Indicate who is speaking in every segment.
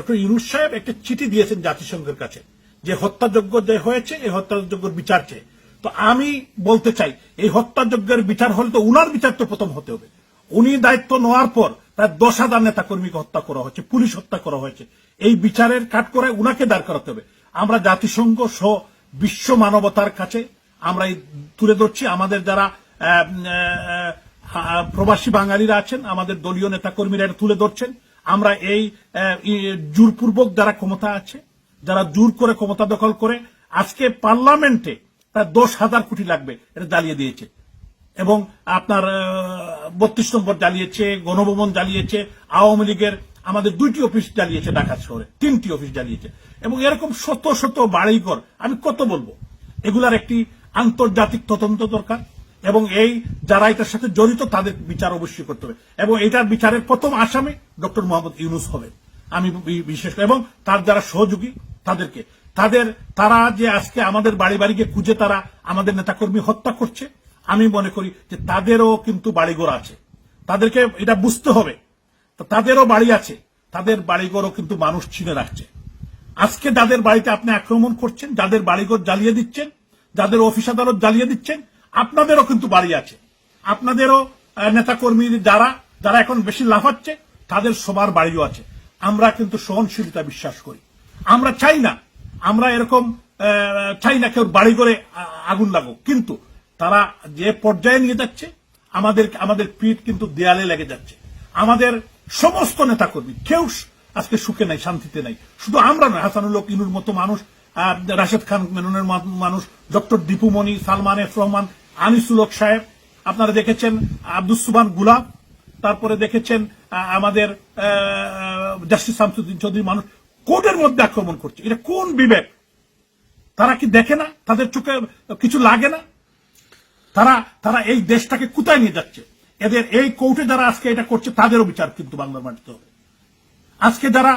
Speaker 1: Doctor Yunus সাহেব একটা চিঠি দিয়েছেন জাতিসংঘের কাছে, যে হত্যাযোগ্য যে হয়েছে, এই হত্যাযোগ্যের বিচার চেয়ে তো আমি বলতে চাই, এই হত্যাযজ্ঞের বিচার হলে তো উনার বিচার তো প্রথম হতে হবে। উনি দায়িত্ব নেওয়ার পর প্রায় দশ হাজার নেতা কর্মীকে হত্যা করা হয়েছে, পুলিশ হত্যা করা হয়েছে। এই বিচারের কাঠ করে উনাকে দাঁড় করাতে হবে। আমরা জাতিসংঘ সহ বিশ্ব মানবতার কাছে আমরা তুলে ধরছি। আমাদের যারা প্রবাসী বাঙালিরা আছেন, আমাদের দলীয় নেতা কর্মীরা এটা তুলে ধরছেন। আমরা এই জোরপূর্বক যারা ক্ষমতা আছে, যারা জোর করে ক্ষমতা দখল করে, আজকে পার্লামেন্টে প্রায় দশ হাজার কোটি লাগবে এটা জ্বালিয়ে দিয়েছে। এবং আপনার বত্রিশ নম্বর জ্বালিয়েছে, গণভবন জ্বালিয়েছে, আওয়ামী লীগের আমাদের দুইটি অফিস জ্বালিয়েছে ঢাকা শহরে, তিনটি অফিস জ্বালিয়েছে। এবং এরকম শত শত বাড়িঘর, আমি কত বলব? এগুলার একটি আন্তর্জাতিক তদন্ত দরকার। এবং এই যারা এটার সাথে জড়িত তাদের বিচার অবশ্যই করতে হবে। এবং এটার বিচারের প্রথম আসামি ডক্টর মোহাম্মদ ইউনুস হবে আমি বিশেষ এবং তার যারা সহযোগী, তাদেরকে। তাদের, তারা যে আজকে আমাদের বাড়ি বাড়িকে খুঁজে তারা আমাদের নেতাকর্মী হত্যা করছে। আমি মনে করি যে তাদেরও কিন্তু বাড়িঘর আছে। তাদেরকে এটা বুঝতে হবে। তাদেরও বাড়ি আছে। তাদের বাড়িঘরও কিন্তু মানুষ চিনে রাখছে। আজকে যাদের বাড়িতে আপনি আক্রমণ করছেন, যাদের বাড়িঘর জ্বালিয়ে দিচ্ছেন, যাদের অফিস আদালত জ্বালিয়ে দিচ্ছেন আপনাদেরও কিন্তু বাড়ি আছে। আপনাদেরও নেতাকর্মী যারা যারা এখন বেশি লাফাচ্ছে, তাদের সবার বাড়িও আছে। আমরা কিন্তু সহনশীলতা বিশ্বাস করি। আমরা চাই না, আমরা এরকম চাই না কেউ বাড়ি করে আগুন লাগুক। কিন্তু তারা যে পর্যায়ে নিয়ে যাচ্ছে, আমাদের আমাদের পিঠ কিন্তু দেয়ালে লেগে যাচ্ছে। আমাদের সমস্ত নেতাকর্মী, কেউ আজকে সুখে নাই, শান্তিতে নাই। শুধু আমরা নয়, হাসানুল হক, ইনুর মতো মানুষ রাশেদ খান, মেননের মানুষ, ডক্টর দীপুমণি, সালমান এফ রহমান আনিসুল হক সাহেব, আপনারা দেখেছেন আব্দুল সুবান গুলাব তারপরে দেখেছেন আমাদের জাস্টিস শামসুদ্দিন চৌধুরী মানুষ, কোর্টের মধ্যে আক্রমণ করছে। এটা কোন বিবেক? তারা কি দেখে না? তাদের চোখে কিছু লাগে না? তারা তারা এই দেশটাকে কোথায় নিয়ে যাচ্ছে? এদের এই কোর্টে যারা আজকে এটা করছে, তাদেরও বিচার কিন্তু বাংলার মাটিতে হবে। আজকে যারা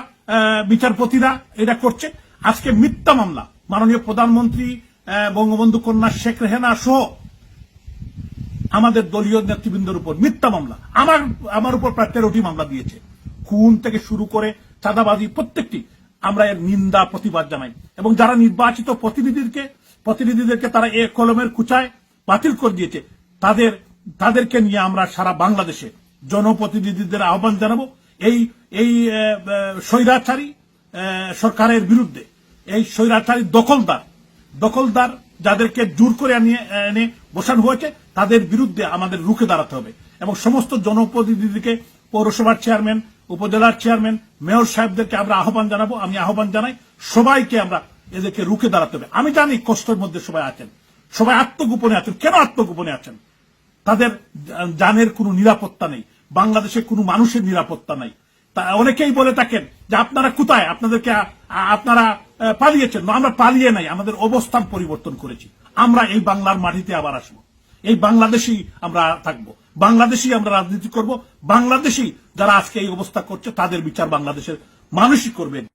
Speaker 1: বিচারপতিরা এটা করছে, আজকে মিথ্যা মামলা। মাননীয় প্রধানমন্ত্রী বঙ্গবন্ধু কন্যা শেখ রেহেনা সহ আমাদের দলীয় নেতৃবৃন্দের উপর মিথ্যা মামলা। আমার আমার উপর প্রায় তেরোটি মামলা দিয়েছে। খুন থেকে শুরু করে চাঁদাবাজি প্রত্যেকটি আমরা এর নিন্দা, প্রতিবাদ জানাই। এবং যারা নির্বাচিত প্রতিনিধিদেরকে প্রতিনিধিদেরকে তারা এ কলমের কুচায় বাতিল করে দিয়েছে, তাদের, তাদেরকে নিয়ে আমরা সারা বাংলাদেশে জনপ্রতিনিধিদের আহ্বান জানাব। এই এই স্বৈরাচারী সরকারের বিরুদ্ধে, এই স্বৈরাচারী দখলদার দখলদার যাদেরকে জোর করে এনে বসানো হয়েছে, তাদের বিরুদ্ধে আমাদের রুখে দাঁড়াতে হবে। এবং সমস্ত জনপ্রতিনিধিকে পৌরসভার চেয়ারম্যান, উপজেলার চেয়ারম্যান, মেয়র সাহেবদেরকে আমরা আহ্বান জানাব। আমি আহ্বান জানাই সবাইকে আমরা এদেরকে রুখে দাঁড়াতে হবে। আমি জানি কষ্টের মধ্যে সবাই আছেন। সবাই আত্মগোপনে আছেন। কেন আত্মগোপনে আছেন? তাদের জানের কোনো নিরাপত্তা নেই। বাংলাদেশে কোনো মানুষের নিরাপত্তা নাই। তা অনেকেই বলে থাকেন যে আপনারা কোথায়? আপনাদেরকে আপনারা পালিয়েছেন আমরা পালিয়ে নাই, আমাদের অবস্থান পরিবর্তন করেছি। আমরা এই বাংলার মাটিতে আবার আসব। এই বাংলাদেশি আমরা থাকব। বাংলাদেশি আমরা রাজনীতি করব। বাংলাদেশি যারা আজকে এই অবস্থা করছে, তাদের বিচার বাংলাদেশের মানুষই করবে